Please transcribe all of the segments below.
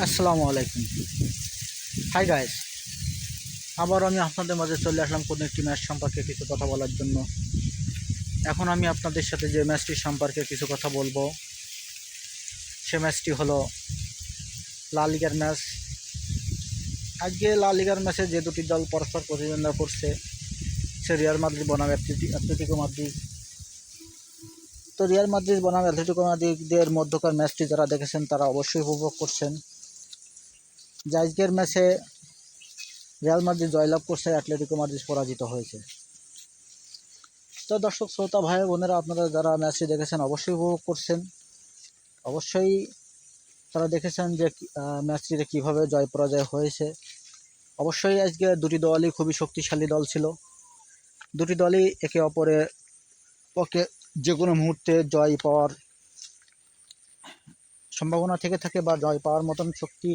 আসসালামু আলাইকুম। Hi guys আবার আমি আপনাদের মাঝে চলে আসলাম কোনো একটি ম্যাচ সম্পর্কে কিছু কথা বলার জন্য। এখন আমি আপনাদের সাথে যে ম্যাচটির সম্পর্কে কিছু কথা বলব, সে ম্যাচটি হলো লা লিগার ম্যাচ আজকে লা লিগার ম্যাচে যে দুটি দল পরস্পর প্রতিদ্বন্দ্বিতা করছে, সে রিয়াল মাদ্রিদ বনাম অ্যাথলেটি- অ্যাথলেটিকো মাদ্রিদ তো রিয়াল মাদ্রিদ বনাম অ্যাথলেটিকো মাদ্রিদের মধ্যকার ম্যাচটি যারা দেখেছেন, তারা অবশ্যই উপভোগ করছেন। যে আজকের ম্যাচে রিয়াল মাদ্রিদ জয়লাভ করছে, অ্যাটলেটিকো মাদ্রিদ পরাজিত হয়েছে। তো দর্শক, শ্রোতা, ভাই, বোনেরা, আপনারা যারা ম্যাচটি দেখেছেন, অবশ্যই উপভোগ করছেন। অবশ্যই তারা দেখেছেন যে ম্যাচটিতে কীভাবে জয় পরাজয় হয়েছে। অবশ্যই আজকে দুটি দলই খুবই শক্তিশালী দল ছিল। দুটি দলই একে অপরে পক্ষে যে কোনো মুহূর্তে জয় পাওয়ার সম্ভাবনা থেকে থাকে বা জয় পাওয়ার মতন শক্তি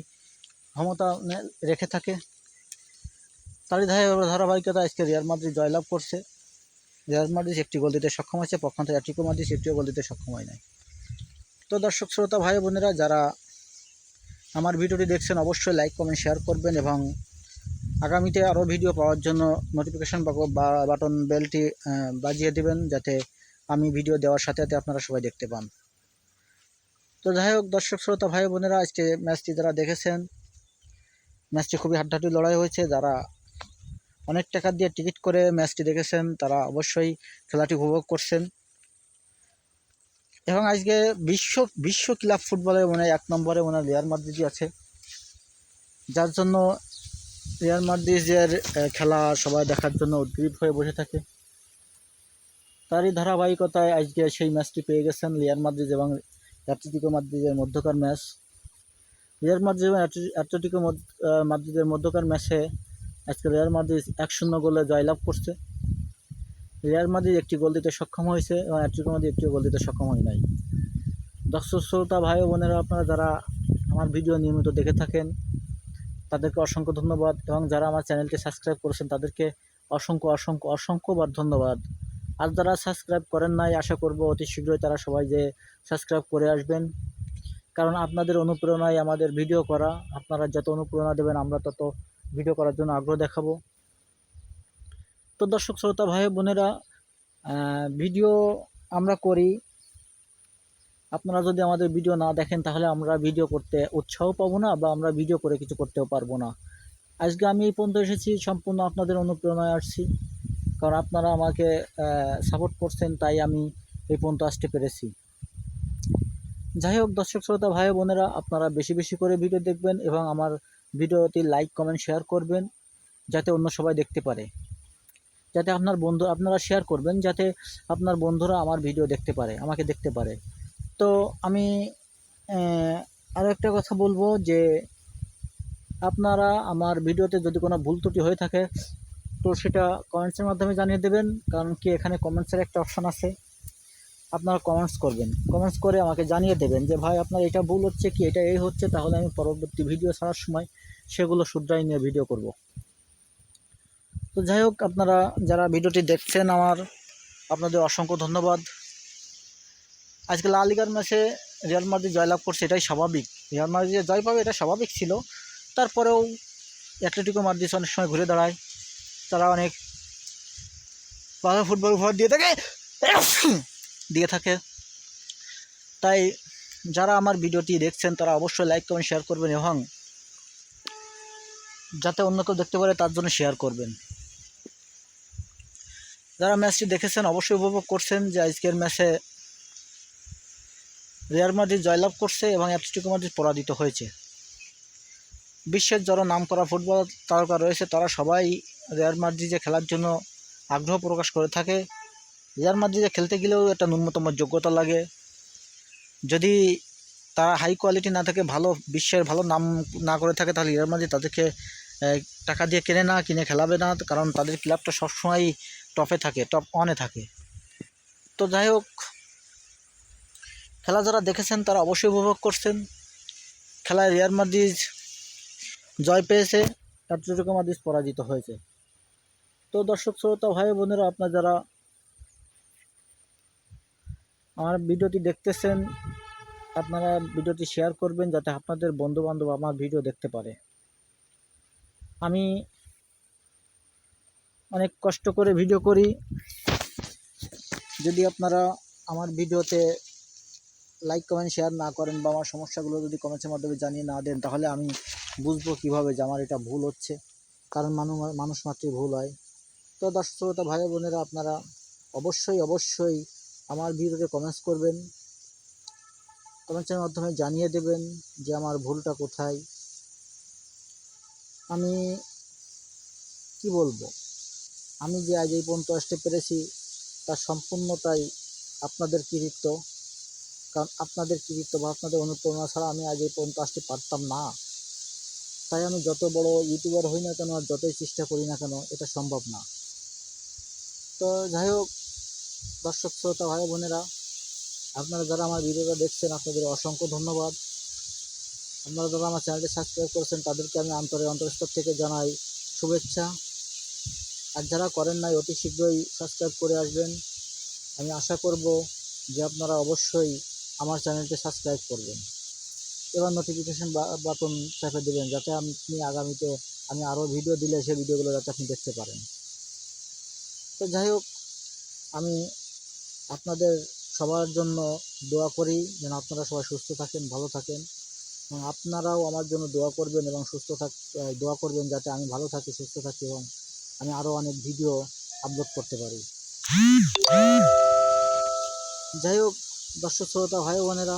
ক্ষমতা রেখে থাকে। তারই ধারা- ধারাবাহিকতা আজকে রিয়াল মাদ্রিদ জয়লাভ করছে। রিয়াল মাদ্রিদ একটি গোল দিতে সক্ষম হয়েছে, পক্ষান্তরে অ্যাটলেটিকো মাদ্রিদ একটিও গোল দিতে সক্ষম হয় নাই। তো দর্শক, শ্রোতা, ভাই বোনেরা, যারা আমার ভিডিওটি দেখছেন, অবশ্যই লাইক, কমেন্ট, শেয়ার করবেন এবং আগামীতে আরও ভিডিও পাওয়ার জন্য নোটিফিকেশান বা বাটন, বেলটি বাজিয়ে দেবেন, যাতে আমি ভিডিও দেওয়ার সাথে সাথে আপনারা সবাই দেখতে পান। তো যাই হোক, দর্শক, শ্রোতা, ভাই বোনেরা, আজকে ম্যাচটি যারা দেখেছেন ম্যাচটি খুবই হাড্ডাহাড্ডি লড়াই হয়েছে। যারা অনেক টাকা দিয়ে টিকিট করে ম্যাচটি দেখেছেন, তারা অবশ্যই খেলাটি উপভোগ করছেন। এবং আজকে বিশ্ব বিশ্ব ক্লাব ফুটবলে মনে এক নম্বরে মনে হয় রিয়াল মাদ্রিদই আছে। যার জন্য রিয়াল মাদ্রিদের খেলা সবাই দেখার জন্য উদ্গ্রীব হয়ে বসে থাকে। তারই ধারাবাহিকতায় আজকে সেই ম্যাচটি পেয়ে গেছেন রিয়াল মাদ্রিদ এবং অ্যাটলেটিকো মাদ্রিদের মধ্যকার ম্যাচ। রিয়াল মাদ্রিদ এবং অ্যাটলে- অ্যাটলেটিকো মদ- মাদ্রিদের মধ্যকার ম্যাচে আজকে রিয়াল মাদ্রিদ এক শূন্য গোলে জয়লাভ করছে। রিয়াল মাদ্রিদ একটি গোল দিতে সক্ষম হয়েছে এবং অ্যাটলেটিকো মাদ্রিদ একটি গোল দিতে সক্ষম হয় নাই। দর্শক, শ্রোতা, ভাই বোনেরা, আপনারা যারা আমার ভিডিও নিয়মিত দেখে থাকেন, তাদেরকে অসংখ্য ধন্যবাদ এবং যারা আমার চ্যানেলকে সাবস্ক্রাইব করেছেন, তাদেরকে অসংখ্য অসংখ্য, অসংখ্যবার ধন্যবাদ। আর যারা সাবস্ক্রাইব করেন নাই, আশা করব অতি শীঘ্রই তারা সবাই যে সাবস্ক্রাইব করে আসবেন। কারণ আপনাদের অনুপ্রেরণায় আমাদের ভিডিও করা, আপনারা যত অনুপ্রেরণা দেবেন, আমরা তত ভিডিও করার জন্য আগ্রহ দেখাবো। তো দর্শক, শ্রোতা, ভাই, বোনেরা ভিডিও আমরা করি। আপনারা যদি আমাদের ভিডিও না দেখেন, তাহলে আমরা ভিডিও করতে উৎসাহ পাবো না বা আমরা ভিডিও করে কিছু করতেও পারব না। আজকে আমি এই পর্যন্ত এসেছি, সম্পূর্ণ আপনাদের অনুপ্রেরণায় আসছি। কারণ আপনারা আমাকে সাপোর্ট করছেন, তাই আমি এই পর্যন্ত আসতে পেরেছি। যাই হোক, দর্শক শ্রোতা, ভাই বোনেরা, আপনারা বেশি বেশি করে ভিডিও দেখবেন এবং আমার ভিডিওটি লাইক, কমেন্ট, শেয়ার করবেন যাতে অন্য সবাই দেখতে পারে। যাতে আপনার বন্ধু, আপনারা শেয়ার করবেন যাতে আপনার বন্ধুরা আমার ভিডিও দেখতে পারে, আমাকে দেখতে পারে। তো আমি আরও একটা কথা বলব যে, আপনারা আমার ভিডিওতে যদি কোনো ভুল ত্রুটি হয়ে থাকে, তো সেটা কমেন্টসের মাধ্যমে জানিয়ে দেবেন, কারণ কি এখানে কমেন্টসের একটা অপশান আছে। আপনারা কমেন্টস করবেন। কমেন্টস করে আমাকে জানিয়ে দেবেন যে, ভাই, আপনার এটা ভুল হচ্ছে কি? এটা এই হচ্ছে? তাহলে আমি পরবর্তী ভিডিও ছাড়ার সময় সেগুলো শুধরাই নিয়ে ভিডিও করব। তো যাই হোক, আপনারা যারা ভিডিওটি দেখছেন আমার, আপনাদের অসংখ্য ধন্যবাদ। আজকে লা লিগার ম্যাচে রিয়াল মাদ্রিদ জয়লাভ করছে, এটাই স্বাভাবিক। রিয়াল মাদ্রিদ জয় পাবে, এটা স্বাভাবিক ছিল। তারপরেও অ্যাটলেটিকো মাদ্রিদ অনেক সময় ঘুরে দাঁড়ায়। তারা অনেক ভালো ফুটবল উপহার দিয়ে থাকে। দিয়ে থাকে। তাই যারা আমার ভিডিওটি দেখছেন, তারা অবশ্যই লাইক কমেন্ট শেয়ার করবেন এবং যাতে অন্য কেউ দেখতে পারে, তার জন্য শেয়ার করবেন। যারা ম্যাচটি দেখেছেন, অবশ্যই উপভোগ করছেন যে আজকের ম্যাচে রিয়াল মাদ্রিদ জয়লাভ করছে এবং অ্যাটলেটিকো মাদ্রিদ পরাজিত হয়েছে। বিশ্বের যারা নামকরা ফুটবল তারকা রয়েছে, তারা সবাই রিয়াল মাদ্রিদে খেলার জন্য আগ্রহ প্রকাশ করে থাকে। রিয়াল মাদ্রিদে খেলতে গেলেও একটা ন্যূনতম যোগ্যতা লাগে। যদি তারা হাই কোয়ালিটি না থাকে, ভালো বিশ্বের ভালো নাম না করে থাকে, তাহলে রিয়াল মাদ্রিদ তাদেরকে টাকা দিয়ে কেনে না, কিনে খেলাবে না, কারণ তাদের ক্লাবটা সবসময়ই টপে থাকে টপ ওয়ানে থাকে। তো যাই হোক, খেলা যারা দেখেছেন, তারা অবশ্যই উপভোগ করছেন। খেলায় রিয়াল মাদ্রিদ জয় পেয়েছে অ্যাটলেটিকো মাদ্রিদ পরাজিত হয়েছে। তো দর্শক, শ্রোতা, ভাই, বোনেরা, আপনারা যারা আমার ভিডিওটি দেখতেছেন, আপনারা ভিডিওটি শেয়ার করবেন যাতে আপনাদের বন্ধু বান্ধব আমার ভিডিও দেখতে পারে। আমি অনেক কষ্ট করে ভিডিও করি। যদি আপনারা আমার ভিডিওতে লাইক কমেন্ট শেয়ার না করেন বা আমার সমস্যাগুলো যদি কমেন্টের মাধ্যমে জানিয়ে না দেন, তাহলে আমি বুঝব কীভাবে যে আমার এটা ভুল হচ্ছে। কারণ মানুষ মানুষ মাত্রই ভুল হয়। তো দর্শক ভাই বোনেরা আপনারা অবশ্যই অবশ্যই আমার ভিডিওতে কমেন্টস করবেন। কমেন্টসের মাধ্যমে জানিয়ে দেবেন যে আমার ভুলটা কোথায়। আমি কি বলব? আমি যে আজ এই পর্যন্ত আসতে পেরেছি, তার সম্পূর্ণটাই আপনাদের কৃতিত্ব। কারণ আপনাদের কৃতিত্ব বা আপনাদের অনুপ্রেরণা ছাড়া আমি আজ এই পর্যন্ত আসতে পারতাম না। তাই আমি যত বড় ইউটিউবার হই না কেন, আর যতই চেষ্টা করি না কেন, এটা সম্ভব না। তো যাই হোক দর্শক, শ্রোতা, ভাই, বোনেরা, আপনারা যারা আমার ভিডিওটা দেখছেন, আপনাদের অসংখ্য ধন্যবাদ। আপনারা যারা আমার চ্যানেলটি সাবস্ক্রাইব করেছেন, তাদেরকে আমি অন্তরে অন্তরস্তর থেকে জানাই শুভেচ্ছা। আর যারা করেন নাই, অতি শীঘ্রই সাবস্ক্রাইব করে আসবেন। আমি আশা করব যে আপনারা অবশ্যই আমার চ্যানেলটি সাবস্ক্রাইব করবেন। এবার নোটিফিকেশন বাটন চেপে দেবেন, যাতে আপনি আগামীতে আমি আরও ভিডিও দিলে সেই ভিডিওগুলো যাতে আপনি দেখতে পারেন। তো যাই হোক আমি আপনাদের সবার জন্য দোয়া করি যেন আপনারা সবাই সুস্থ থাকেন, ভালো থাকেন। এবং আপনারাও আমার জন্য দোয়া করবেন এবং সুস্থ থাক দোয়া করবেন যাতে আমি ভালো থাকি, সুস্থ থাকি এবং আমি আরও অনেক ভিডিও আপলোড করতে পারি। যাই হোক, দর্শক শ্রোতা, ভাই বোনেরা,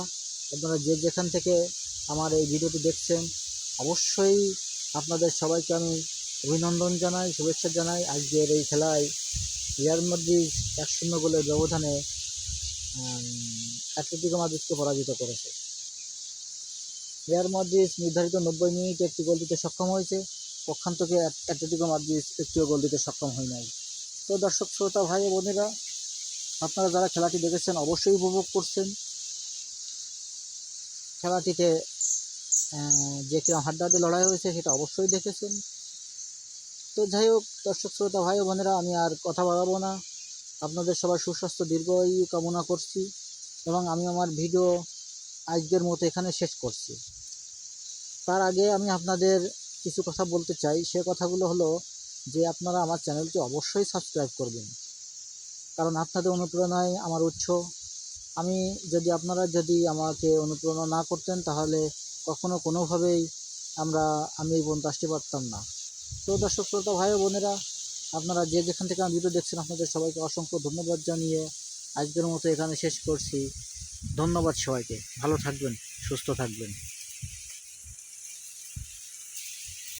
আপনারা যে যেখান থেকে আমার এই ভিডিওটি দেখছেন, অবশ্যই আপনাদের সবাইকে আমি অভিনন্দন জানাই, শুভেচ্ছা জানাই। আজকের এই খেলায় রিয়াল মাদ্রিদ এক শূন্য গোলের ব্যবধানে অ্যাটলেটিকো মাদ্রিদকে পরাজিত করেছে। রিয়াল মাদ্রিদ নির্ধারিত নব্বই মিনিটে একটি গোল দিতে সক্ষম হয়েছে। পক্ষান্তকে অ্যাটলেটিকো মাদ্রিদ একটিও গোল দিতে সক্ষম হয় নাই। তো দর্শক, শ্রোতা, ভাই বোনেরা, আপনারা যারা খেলাটি দেখেছেন অবশ্যই উপভোগ করছেন। খেলাটিতে যে কীরকম হাড্ডাহাড্ডি লড়াই হয়েছে সেটা অবশ্যই দেখেছেন। তো যাই হোক, দর্শক শ্রোতা, ভাই বোনেরা, আমি আর কথা বাড়াবো না। আপনাদের সবার সুস্বাস্থ্য, দীর্ঘায়ু কামনা করছি এবং আমি আমার ভিডিও আজকের মতো এখানে শেষ করছি। তার আগে আমি আপনাদের কিছু কথা বলতে চাই। সে কথাগুলো হলো যে, আপনারা আমার চ্যানেলটি অবশ্যই সাবস্ক্রাইব করবেন। কারণ আপনাদের অনুপ্রেরণায় আমার উৎস। আমি যদি আপনারা যদি আমাকে অনুপ্রেরণা না করতেন, তাহলে কখনো কোনোভাবেই আমরা, আমি এই পর্যন্ত আসতে পারতাম না। তো দর্শক, শ্রোতা, ভাই বোনেরা, আপনারা যে যেখান থেকে আমি ভিডিও দেখছেন, আপনাদের সবাইকে অসংখ্য ধন্যবাদ জানিয়ে আজকের মতো এখানে শেষ করছি। ধন্যবাদ সবাইকে। ভালো থাকবেন, সুস্থ থাকবেন।